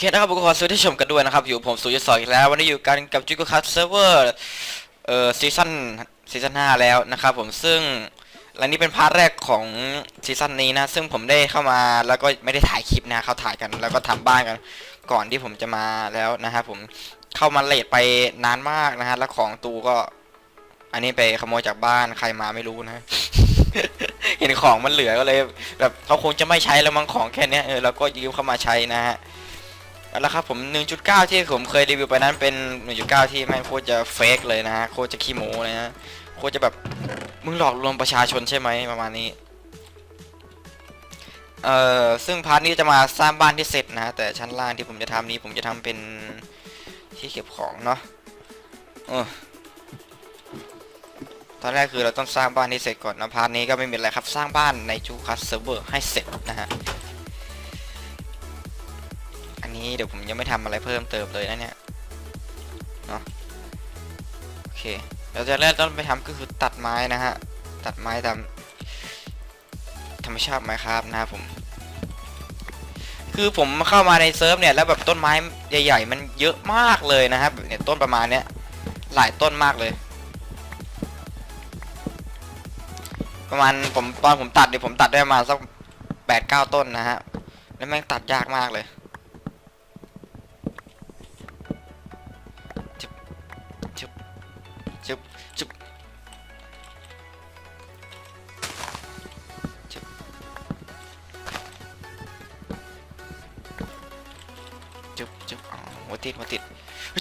เคนะครับผมก็ขอสวัสดีท่ชมกันด้วยนะครับ อยู่ผมสุยศสอยอีกแล้ว วันนี้อยู่กันกับจิโกคัสเซิร์ฟเวอร์เอ่อซีซั่นซีซั่นห้าแล้วนะครับผมซึ่งและนี่เป็นพาร์ทแรกของซีซั่นนี้นะ ซึ่งผมได้เข้ามาแล้วก็ไม่ได้ถ่ายคลิปนะเขาถ่ายกัน แล้วก็ทำบ้านกัน ก่อนที่ผมจะมาแล้วนะครับผมเข้ามาเลทไปนานมากนะฮะแล้วของตูก็ อันนี้ไปขโมยจากบ้านใครมาไม่รู้นะ เห็นของมันเหลือก็เลย แบบเขาคงจะไม่ใช้แล้วมั้งของแค่เนี้ยเออเราก็ยืมเข้ามาใช้นะฮะ แล้วครับผม 1.9 ที่ผมเคยรีวิวไปนั้นเป็น 1.9 ที่แม่งโคตรจะเฟกเลยนะฮะโคตรจะขี้โม้เลยนะโคตรจะแบบมึงหลอกลวงประชาชนใช่ไหมประมาณนี้เอ่อซึ่งพาร์ทนี้จะมาสร้างบ้านที่เสร็จนะฮะแต่ชั้นล่างที่ผมจะทำนี้ผมจะทำเป็นที่เก็บของเนาะออตอนแรกคือเราต้องสร้างบ้านให้เสร็จก่อนนะพาร์ทนี้ก็ไม่มีอะไรครับสร้างบ้านในจูคัสเซิร์ฟเวอร์ให้เสร็จนะฮะ อันนี้เดี๋ยวผมยังไม่ทำอะไรเพิ่มเติมเลยนะเนี่ยเนาะโอเคเราจะแรกต้องไปทำก็คือตัดไม้นะฮะตัดไม้ตามธรรมชาติไม้ครับนะผม คือผมเข้ามาในเซิร์ฟเนี่ยแล้วแบบต้นไม้ใหญ่ๆ มันเยอะมากเลยนะครับเนี่ยต้นประมาณเนี้ยหลายต้นมากเลย ประมาณผมตอนผมตัดเดี๋ยผมตัดได้มาสักแปดเก้าต้นนะฮะแล้วแม่งตัดยากมากเลย จุบจุบอ๋อหัวติดหัวติด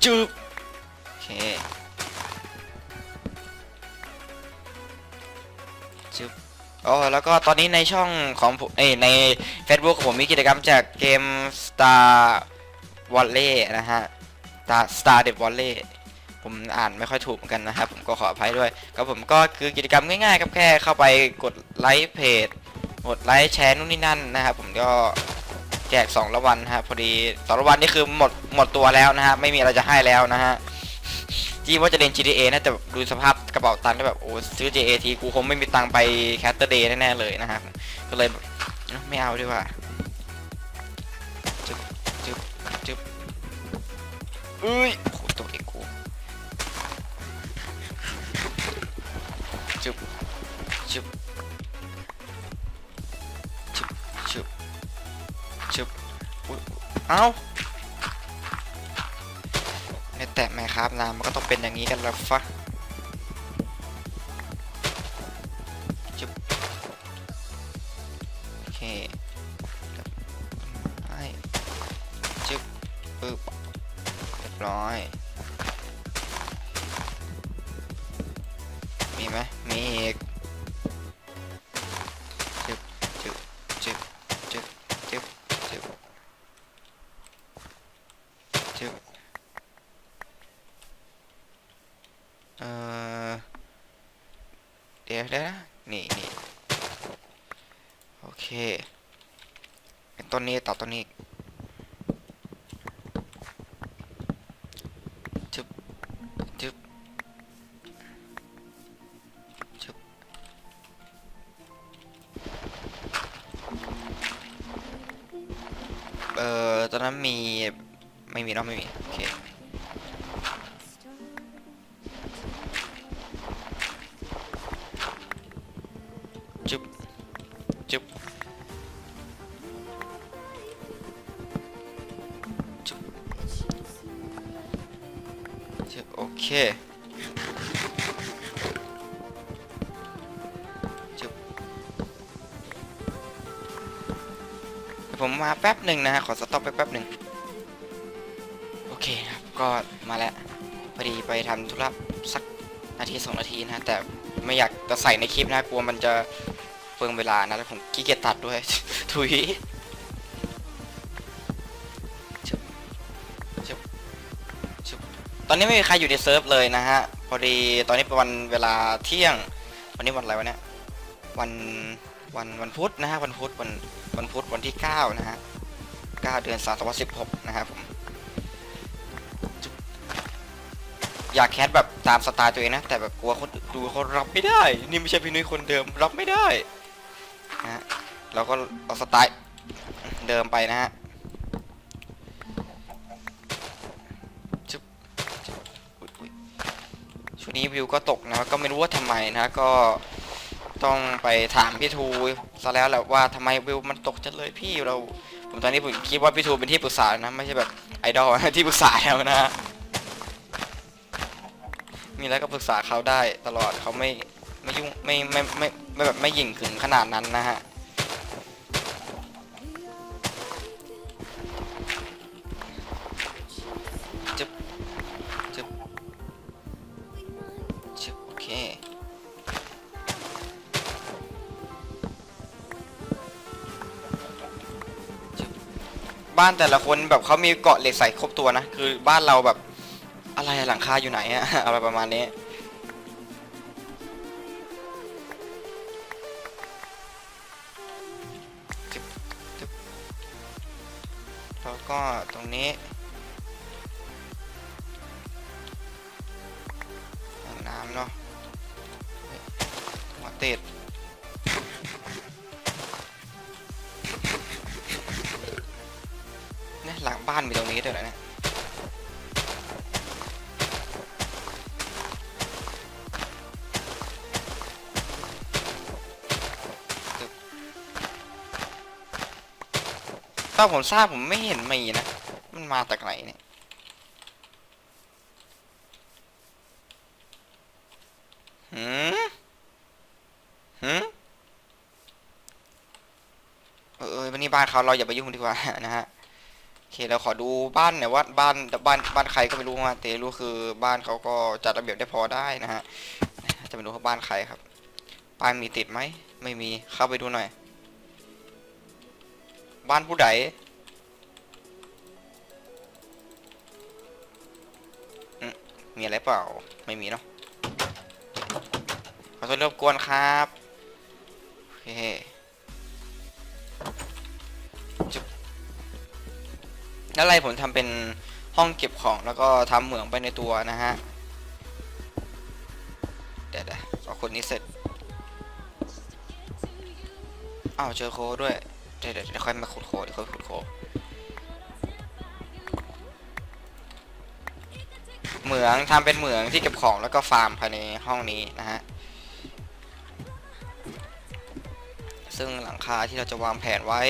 จุบโอเคอ๋อแล้วก็ตอนนี้ในช่องของผมเอ้ใน Facebook ของผมมีกิจกรรมจากเกม Star Volley นะฮะ Star Star d e Volley ผมอ่านไม่ค่อยถูกเหมือนกันนะครับ ผมก็ขออภัยด้วยก็ผมก็คือกิจกรรมง่ายๆครับแค่เข้าไปกดไลค์เพจกดไลค์แชร์นู่นนี่นั่นนะครับผมก็ แจก2ละวันนะฮะพอดีสองละวันนี่คือหมดหมดตัวแล้วนะฮะไม่มีอะไรจะให้แล้วนะฮะที่ว่าจะเล่น GTA นะแต่ดูสภาพกระเป๋าตังค์ก็แบบโอ้ซื้อ GTA ทีกูคงไม่มีตังค์ไปแคสเตอร์เดย์แน่ๆเลยนะครับก็เลยไม่เอาดีกว่าจึ๊บจึ๊บจึ๊บเอ้ย เอ้าในแตะไหมครับนามันก็ต้องเป็นอย่างนี้กันแล้วฟะ ต้นนี้ต่อต้นนี้จึบจึบจึบเอ่อตอนนั้นมีไม่มีเนาะไม่มีโอเคจึบ เคจบผมมาแป๊บหนึ่งนะฮะ ขอสต็อปไปแป๊บหนึ่งโอเคครับ ก็มาแล้ว พอดีไปทำธุระสักนาทีสองนาทีนะแต่ไม่อยากจะใส่ในคลิปนะกลัวมันจะเปลืองเวลานะแล้วผมขี้เกียจตัดด้วยถุย ตอนนี้ไม่มีใครอยู่ในเซิร์ฟเลยนะฮะ พอดีตอนนี้เป็นวันเวลาเที่ยง วันนี้วันอะไรวะเนี่ย วันวันวันพุธนะฮะ วันพุธวันวันพุธวันที่ 9 นะฮะ 9 เดือน3 2016นะครับผม อยากแคสแบบตามสไตล์ตัวเองนะ แต่แบบกลัวคนดูเขารับไม่ได้ นี่ไม่ใช่พี่นุ้ยคนเดิมรับไม่ได้นะฮะเราก็เอาสไตล์เดิมไปนะฮะ วงนี้วิวก็ตกนะก็ไม่รู้ว่าทำไมนะก็ต้องไปถามพี่ทูซะแล้วแหละว่าทำไมวิวมันตกจังเลยพี่เราผมตอนนี้ผมคิดว่าพี่ทูเป็นที่ปรึกษานะไม่ใช่แบบไอดอลที่ปรึกษาแล้วนะมีอะไรก็ปรึกษาเขาได้ตลอดเขาไม่ไม่ยุ่งไม่ไม่ไม่ไม่แบบไม่หยิ่งถึงขนาดนั้นนะฮะ บ้านแต่ละคนแบบเขามีเกาะเหล็กใส่ครบตัวนะ คือบ้านเราแบบอะไรหลังคาอยู่ไหนอะอะไรประมาณนี้แล้วก็ตรงนี้น้ำเนาะเฮ้ยหัวติด บ้านมีตรงนี้ด้วยเหรอเนี่ยตึ๊บตอนผมทราบผมไม่เห็นมีนะ มันมาจากไหนเนี่ยหืมหืมเออเออวันนี้บ้านเขาเราอย่าไปยุ่งดีกว่านะฮะ โอเคเราขอดูบ้านหน่อยว่าบ้านบ้านบ้านใครก็ไม่รู้มาแต่รู้คือบ้านเขาก็จัดระเบียบได้พอได้นะฮะจะไม่รู้ว่าบ้านใครครับป้ายมีติดไหมไม่มีเข้าไปดูหน่อย บ้านผู้ใดมมีอะไรเปล่าไม่มีเนาะขอโทษรบกวนครับโอเคจุ๊บ แล้วอะไรผมทำเป็นห้องเก็บของแล้วก็ทำเหมืองไปในตัวนะฮะเดี๋ยวเดี๋ยวเอาคนนี้เสร็จอ้าวเจอโคด้วยเดี๋ยวเดี๋ยวค่อยมาขุดโคเดี๋ยวค่อยขุดโคเหมืองทำเป็นเหมืองที่เก็บของแล้วก็ฟาร์มภายในห้องนี้นะฮะซึ่งหลังคาที่เราจะวางแผนไว้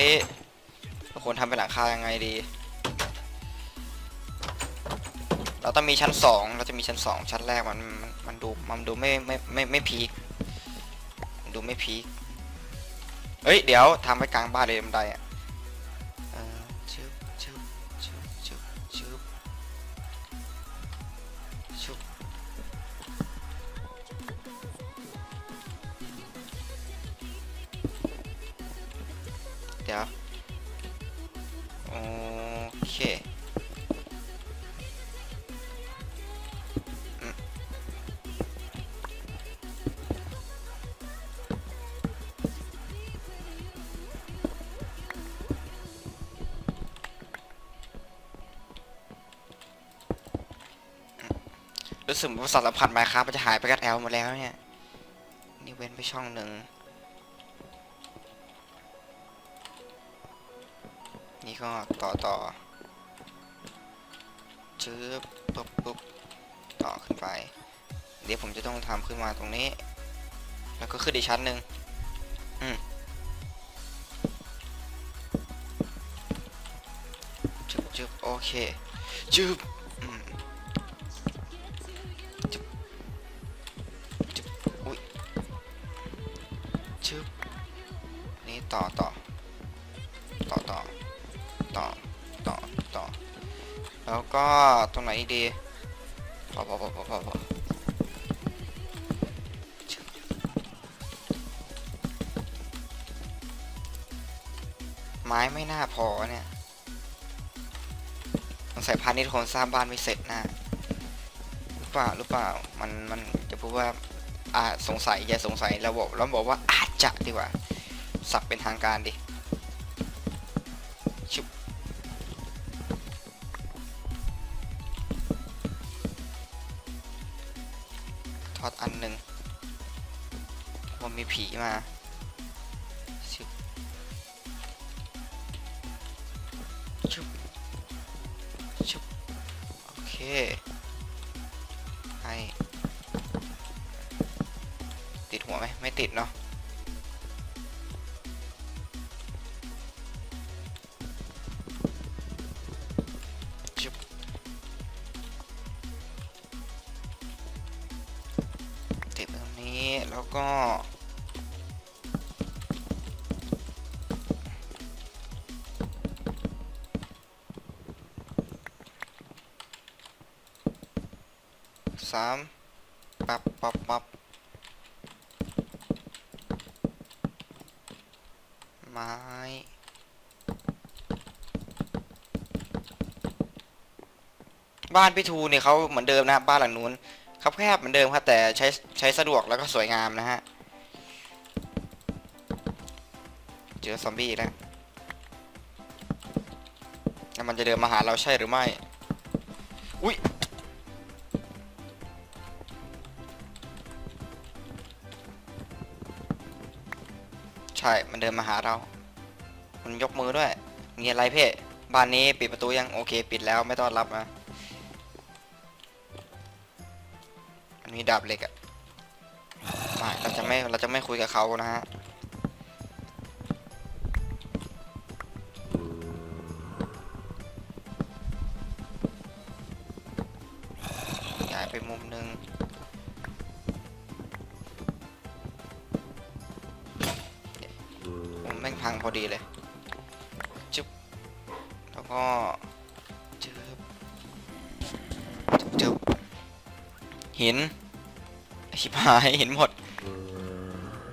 ควรทำเป็นหลังคายังไงดี เราต้องมีชั้นสองเราจะมีชั้นสองชั้นแรกมันมันมันดูมันดูไม่ไม่ไม่ไม่พีคดูไม่พีคเฮ้ยเดี๋ยวทำไว้กลางบ้านเลยบันไดอะเออชึบชึบชึบชึบชึบชึบเดี๋ยวโอเคอื รู้สึกว่าสารพัดมาครับมันจะหายไปกับแอลหมดแล้วเนี่ย นี่เว้นไปช่องหนึ่ง นี่ก็ต่อต่อชื้อปุ๊บปุ๊บต่อขึ้นไป เดี๋ยวผมจะต้องทำขึ้นมาตรงนี้ แล้วก็ขึ้นอีกชั้นหนึ่งอืมจึบจึบโอเคจึบ ก็ตรงไหนอีกดีพอพอพอพอพอไม้ไม่น่าพอเนี่ยสงสัยพาณิชย์คงสร้างบ้านไม่เสร็จนะหรือเปล่าหรือเปล่ามันมันจะพูดว่าอ่าสงสัยอย่าสงสัยเราบอกเราบอกว่าอาจจะดีกว่าสับเป็นทางการดิ มีผีมาชุบชุบชุบโอเคให้ไหมไม่ติดเนาะชึบติดตรงนี้แล้วก็ สามปับปับปับไม้บ้านพี่ทูเนี่ยเขาเหมือนเดิมนะบ้านหลังนู้นครับแคบเหมือนเดิมครับแต่ใช้ใช้สะดวกแล้วก็สวยงามนะฮะเจอซอมบี้แล้วแล้วมันจะเดินมาหาเราใช่หรือไม่ อุ้ย ใช่ มันเดินมาหาเรา มันยกมือด้วยมีอะไรเพ่บ้านนี้ปิดประตูยังโอเค ปิดแล้วไม่ต้อนรับนะมันมีดาบเหล็กอะไม่เราจะไม่เราจะไม่คุยกับเขานะฮะ พังพอดีเลยจุ๊บแล้วก็จึ๊บจึ๊บจึ๊บหินชิบหายหินหมด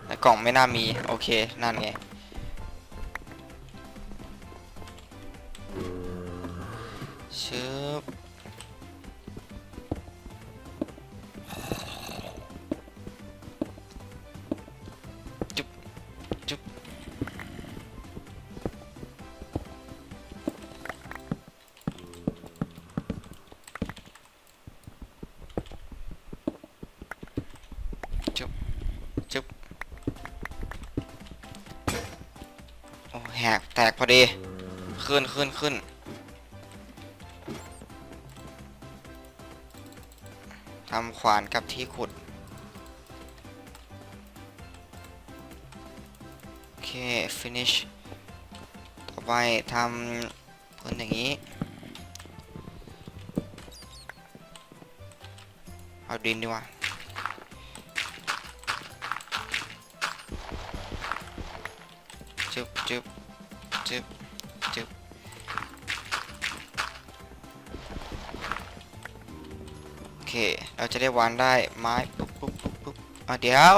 แล้วกล่องไม่น่ามี โอเค นั่นไง จึ๊บโอ้แหกแตกพอดี ขึ้นขึ้นขึ้นทำขวานกับที่ขุด โอเค finish ต่อไปทำพื้นอย่างนี้ เอาดินดีกว่า จึบจึบโอเค เราจะได้วานได้ไม้ปุ๊บปุ๊บปุ๊บปุ๊บอะเดี๋ยว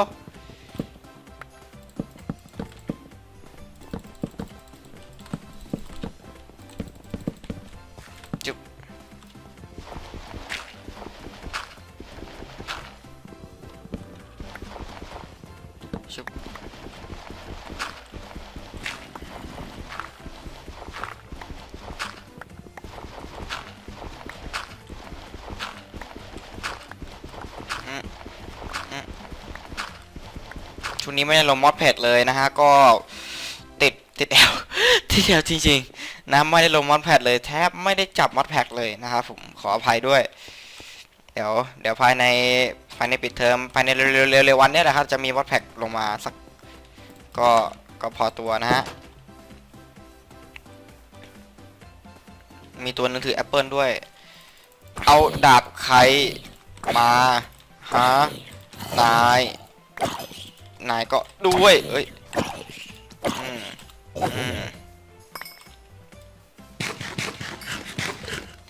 นี้ไม่ได้ลงมอดแพดเลยนะฮะก็ติดติดแอลติดแอลจริงๆนะไม่ได้ลงมอดแพดเลยแทบไม่ได้จับมอดแพดเลยนะครับผมขออภัยด้วย เดี๋ยวเดี๋ยวภายในภายในปิดเทอมภายในเร็วๆวันนี้นะครับจะมีมอดแพดลงมาสักก็ก็พอตัวนะฮะมีตัวนึงถือแอปเปิลด้วย เอาดาบใครมาฮะนาย นายก็ด้วยเอ้ยอืมอืม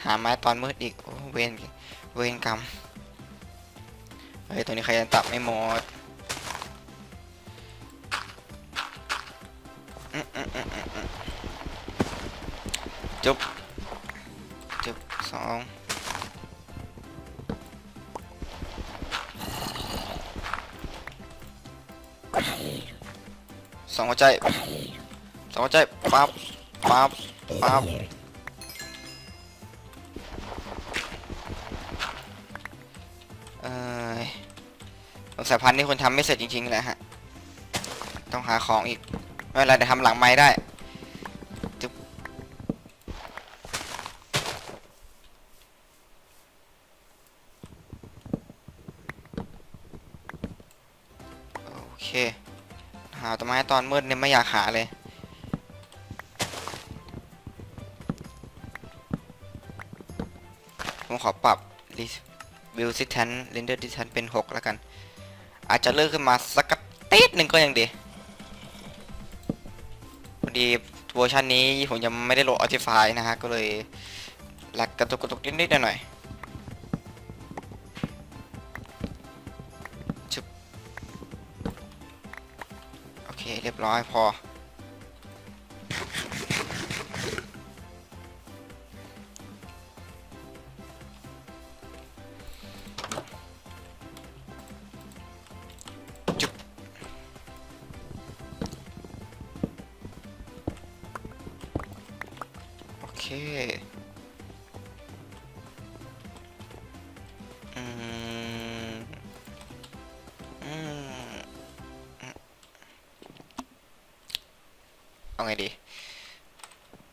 หาไม้ตอนมืดอีกโอ้เวนเวนกรรมเฮ้ยตัวนี้ใครยังตับไม่หมดจุบจุบสอง องหัวใจสองหัวใจปั๊บปั๊บปั๊บเอ่อสายพันธุ์นี่คนทำไม่เสร็จจริงๆแหละฮะ ต้องหาของอีกไม่เป็นไรเดี๋ยวทำหลังไม้ได้ ไม้ตอนมืดเนี่ยไม่อยากหาเลย ผมขอปรับ View Distance Render Distance เป็น 6 แล้วกัน อาจจะเลื่อนขึ้นมาสักติดหนึ่งก็ยังดีพอดีเวอร์ชันนี้ผมยังไม่ได้โหลด Optify นะฮะ ก็เลยหลักกระตุกกระตุกนิดๆหน่อยๆ รียบร้อยพอโอเค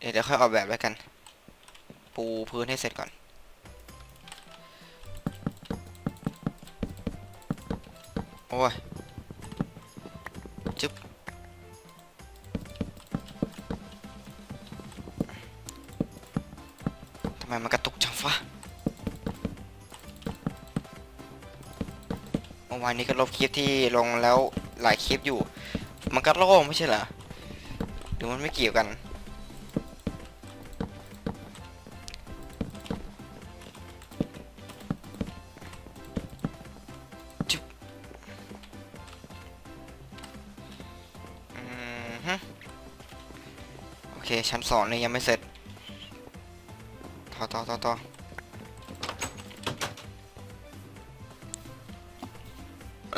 ดี๋ยวเดี๋ยวค่อยออกแบบแล้วกัน ปูพื้นให้เสร็จก่อน โอ้ยจึ๊บทำไมมันกระตุกจังวะเมื่อวานนี้ก็ลบคลิปที่ลงแล้วหลายคลิปอยู่ มันก็โล่งไม่ใช่เหรอหรือมันไม่เกี่ยวกัน ชั้นสองเนี่ยยังไม่เสร็จต่อต่อต่อต่อ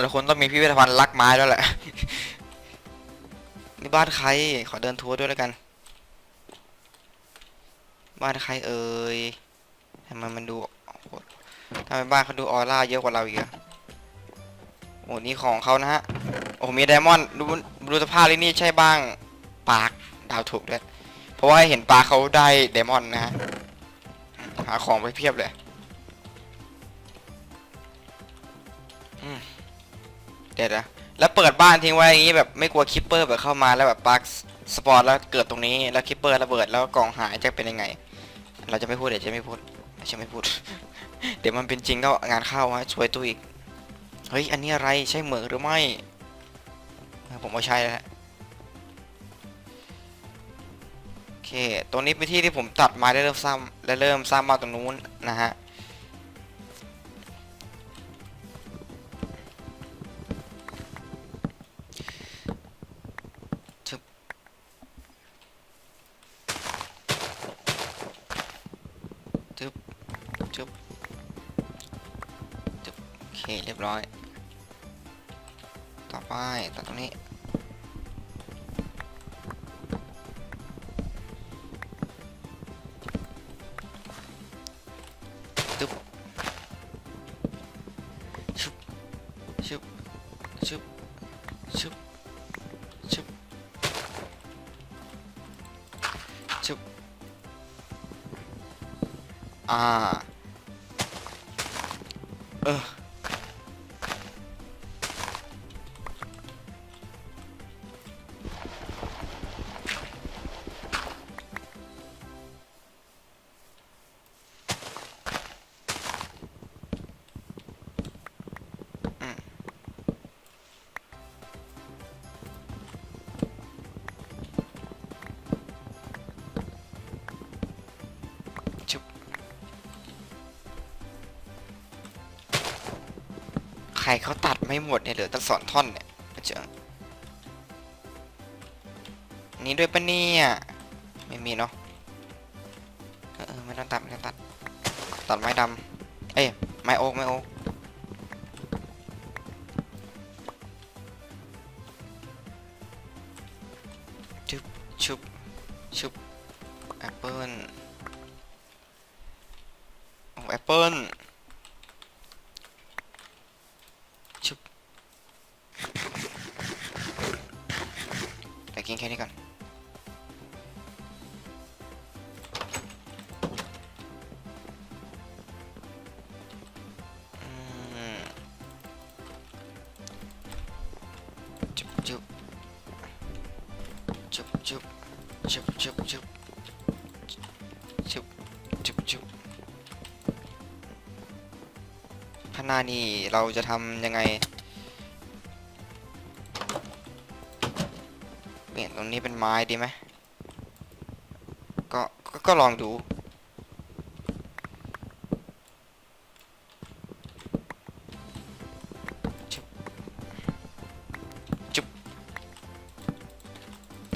เราควรต้องมีพิพิธภัณฑ์ลักไม้แล้วแหละ นี่บ้านใคร ขอเดินทัวร์ด้วยแล้วกัน บ้านใครเอ่ยทำไมมันดูทำไมบ้านเขาดูออร่าเยอะกว่าเราอีกอะโอ้นี่ของเขานะฮะ โอ้มีไดมอนด์ดูดูสภาพเลยนี่ใช่บ้าง ปากดาวถูกด้วย เพราะว่าเห็นปลาเขาได้ไดมอนนะฮะหาของไปเพียบเลยเด็ดอะแล้วเปิดบ้านทิ้งไว้อย่างนี้แบบไม่กลัวคิปเปอร์แบบเข้ามาแล้วแบบปลักสปอร์ตแล้วเกิดตรงนี้แล้วคิปเปอร์ระเบิดแล้วกล่องหายจะเป็นยังไง เราจะไม่พูดเดี๋ยวจะไม่พูดจะไม่พูด เดี๋ยวมันเป็นจริงก็งานเข้าฮะช่วยตัวอีก เฮ้ย อันนี้อะไรใช่เหมือหรือไม่ ผมว่าใช่แล้ว เค ตรงนี้เป็นที่ที่ผมตัดไม้ได้เริ่มสร้างและเริ่มสร้างมานตรงนู้นนะฮะ อ่า เออ ไม่หมดเนี่ยเหลือตั้งสองท่อนเนี่ยมาเจออันนี้ด้วยปะเนี่ยไม่มีเนาะเออเออไม่ต้องตัดไม่ต้องตัดตัดไม้ดำเอ้ยไม้โอ๊กไม้โอ๊กชุบชุบชุบแอปเปิ้ลโอ้แอปเปิ้ล แค่นี้ก่อนอืมจุ๊บจุ๊บชุบชุบชุบชุบชุบชุบชุบข้างหน้านี่เราจะทำยังไง งนี้เป็นไม้ดีไหมก็ก็ก็ลองดู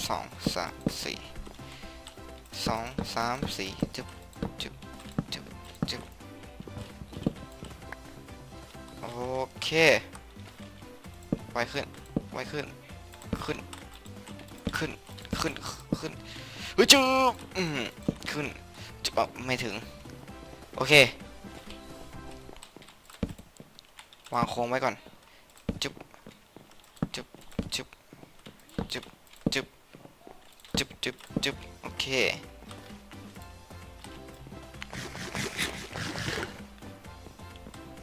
สองสามสี่สองสามสี่จุบจุบจุบจุบโอเค ไวขึ้น ไวขึ้น ขึ้นขึ้นเฮ้ยจุบอืมขึ้นจุบไม่ถึง โอเค วางโค้งไว้ก่อนจุบจุบจุบจุบจุบจุบจุบจุบโอเค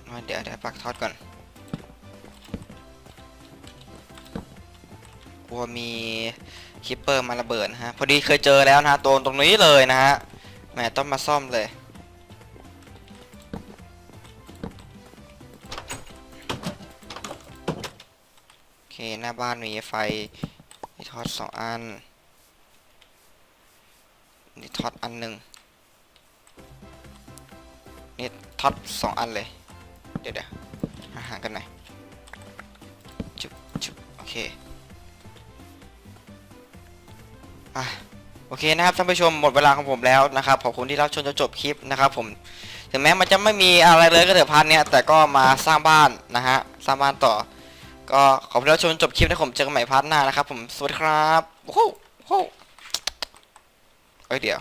มาเดี๋ยวเดี๋ยวปักทอดก่อน กลัวมีคิปเปอร์มาระเบิดนะฮะ พอดีเคยเจอแล้วนะฮะโดนตรงนี้เลยนะฮะแหมต้องมาซ่อมเลย โอเค หน้าบ้านมีไฟมีทอดสองอันนี่ทอตอันหนึ่งนี่ทอตสองอันเลย เดี๋ยวเดี๋ยวห่างกันหน่อยจุบจุบโอเค โอเคนะครับท่านผู้ชมหมดเวลาของผมแล้วนะครับขอบคุณที่รับชมจนจบคลิปนะครับผมถึงแม้มันจะไม่มีอะไรเลยก็เถอะพาร์ทเนี้ยแต่ก็มาสร้างบ้านนะฮะสร้างบ้านต่อ ก็ขอบคุณที่รับชมจนจบคลิปนะผมเจอกันใหม่พาร์ทหน้านะครับผมสวัสดีครับโอ้โหโอ้โหเอ้ยเดี๋ยว